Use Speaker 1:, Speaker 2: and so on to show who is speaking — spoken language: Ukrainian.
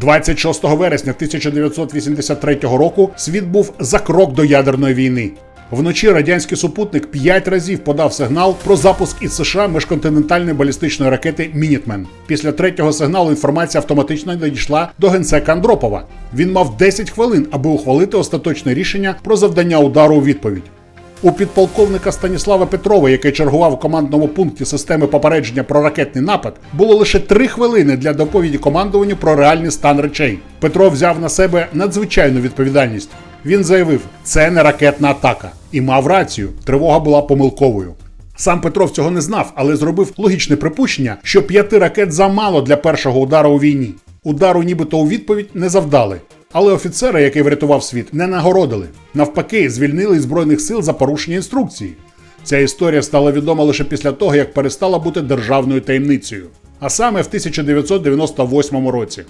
Speaker 1: 26 вересня 1983 року світ був за крок до ядерної війни. Вночі радянський супутник п'ять разів подав сигнал про запуск із США міжконтинентальної балістичної ракети Мінітмен. Після третього сигналу інформація автоматично надійшла до генсека Андропова. Він мав 10 хвилин, аби ухвалити остаточне рішення про завдання удару у відповідь. У підполковника Станіслава Петрова, який чергував у командному пункті системи попередження про ракетний напад, було лише три хвилини для доповіді командуванню про реальний стан речей. Петро взяв на себе надзвичайну відповідальність. Він заявив, це не ракетна атака, і мав рацію. Тривога була помилковою. Сам Петров цього не знав, але зробив логічне припущення, що п'яти ракет замало для першого удару у війні. Удару нібито у відповідь не завдали. Але офіцера, який врятував світ, не нагородили. Навпаки, звільнили із збройних сил за порушення інструкції. Ця історія стала відома лише після того, як перестала бути державною таємницею. А саме в 1998 році.